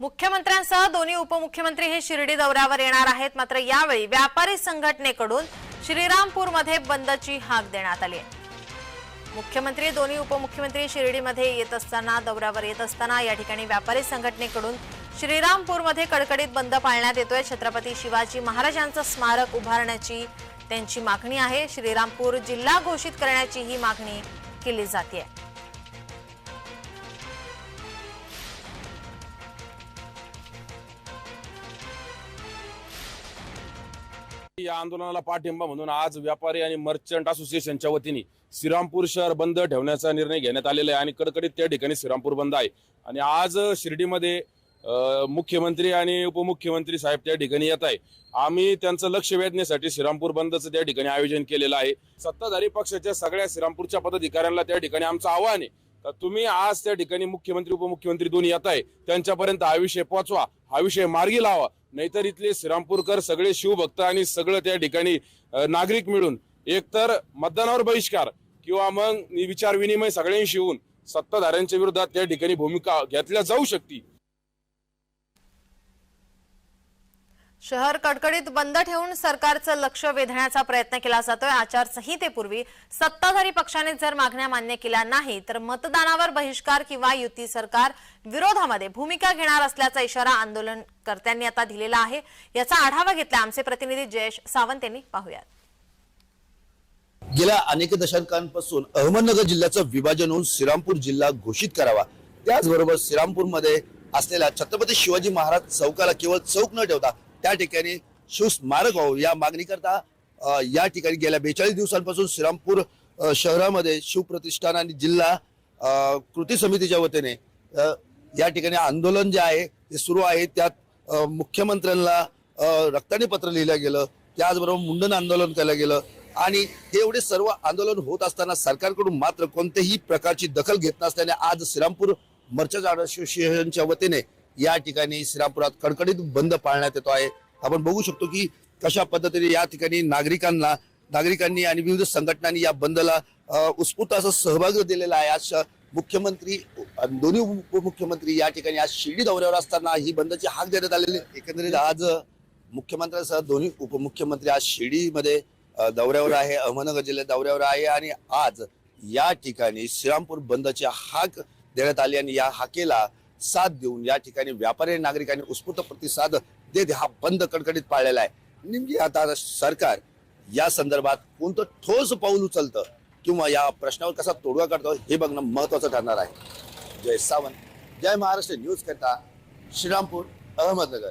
मुख्यमंत्र्यांसह दोन्ही उपमुख्यमंत्री हे शिर्डी दौऱ्यावर येणार आहेत. मात्र यावेळी व्यापारी संघटनेकडून श्रीरामपूरमध्ये बंदची हाक देण्यात आली आहे. मुख्यमंत्री दोन्ही उपमुख्यमंत्री शिर्डीमध्ये येत असताना दौऱ्यावर येत असताना या ठिकाणी व्यापारी संघटनेकडून श्रीरामपूरमध्ये कडकडीत बंद पाळण्यात येतोय. छत्रपती शिवाजी महाराजांचं स्मारक उभारण्याची त्यांची मागणी आहे. श्रीरामपूर जिल्हा घोषित करण्याची ही मागणी केली जाते या आंदोलनाला पाठिंबा म्हणून आज व्यापारी आणि मर्चंट असोसिएशनच्या वतीने श्रीरामपूर शहर बंद ठेवण्याचा निर्णय घेण्यात आलेला आहे आणि कडकडीत त्या ठिकाणी श्रीरामपूर बंद आहे. आणि आज शिर्डीमध्ये मुख्यमंत्री आणि उपमुख्यमंत्री साहेब त्या ठिकाणी येत आहे आम्ही त्यांचं लक्ष वेधण्यासाठी श्रीरामपूर बंदचं त्या ठिकाणी आयोजन केलेलं आहे. सत्ताधारी पक्षाच्या सगळ्या श्रीरामपूरच्या पदाधिकाऱ्यांना त्या ठिकाणी आमचं आव्हान आहे. तुम्ही आज त्या ठिकाणी मुख्यमंत्री उपमुख्यमंत्री दोन्ही येत आहे त्यांच्यापर्यंत हा विषय पोहोचवा हा विषय मार्गी लावा. नाहीतर इथले श्रीरामपूरकर सगळे शिवभक्त आणि सगळं त्या ठिकाणी नागरिक मिळून एकतर मतदानावर बहिष्कार किंवा मग विचार विनिमय सगळ्यांशी होऊन सत्ताधाऱ्यांच्या विरोधात त्या ठिकाणी भूमिका घेतल्या जाऊ शकते. शहर कडकडीत बंद ठेवून सरकारचं लक्ष वेधण्याचा प्रयत्न केला जातोय. आचारसंहितेपूर्वी सत्ताधारी पक्षाने जर मागण्या मान्य केल्या नाही तर मतदानावर बहिष्कार किंवा युती सरकार विरोधामध्ये भूमिका घेणार असल्याचा इशारा आंदोलनकर्त्यांनी आता दिलेला आहे. याचा आढावा घेतला आमचे प्रतिनिधी जयेश सावंत यांनी. पाहूयात. गेल्या अनेक दशकांपासून अहमदनगर जिल्ह्याचं विभाजन होऊन श्रीरामपूर जिल्हा घोषित करावा. त्याचबरोबर श्रीरामपूरमध्ये असलेल्या छत्रपती शिवाजी महाराज चौकाला केवळ चौक न ठेवता त्या ठिकाणी शिवस्मारक व्हावं. या मागणीकरता या ठिकाणी गेल्या बेचाळीस दिवसांपासून श्रीरामपूर शहरामध्ये शिवप्रतिष्ठान आणि जिल्हा कृती समितीच्या वतीने या ठिकाणी आंदोलन जे आहे ते सुरू आहे. त्यात मुख्यमंत्र्यांना रक्ताने रक्तानी पत्र लिहिलं गेलं. त्याचबरोबर मुंडन आंदोलन केलं गेलं. आणि हे एवढे सर्व आंदोलन होत असताना सरकारकडून मात्र कोणत्याही प्रकारची दखल घेत नसल्याने आज श्रीरामपूर मर्चंट असोसिएशनच्या वतीने या ठिकाणी श्रीरामपुरात कडकडीत बंद पाळण्यात येतो आहे आपण बघू शकतो की कशा पद्धतीने या ठिकाणी नागरिकांना नागरिकांनी आणि विविध संघटनांनी या बंदला उत्स्फूर्त असा सहभाग दिलेला आहे आज श- मुख्यमंत्री दोन्ही उपमुख्यमंत्री या ठिकाणी आज शिर्डी दौऱ्यावर असताना ही बंदची हाक देण्यात आलेली आहे. एकंदरीत आज मुख्यमंत्र्यांसह दोन्ही उपमुख्यमंत्री आज शिर्डीमध्ये दौऱ्यावर आहे अहमदनगर जिल्ह्यात दौऱ्यावर आहे आणि आज या ठिकाणी श्रीरामपूर बंदची हाक देण्यात आली आणि या हाकेला साथ देऊन या ठिकाणी व्यापारी आणि नागरिकांनी उत्स्फूर्त प्रतिसाद देत हा बंद कडकडीत पाळलेला आहे. नेमकी आता सरकार या संदर्भात कोणतं ठोस पाऊल उचलतं किंवा या प्रश्नावर कसा तोडगा काढतो हे बघणं महत्वाचं ठरणार आहे. जय सावंत जय महाराष्ट्र न्यूज करता श्रीरामपूर अहमदनगर.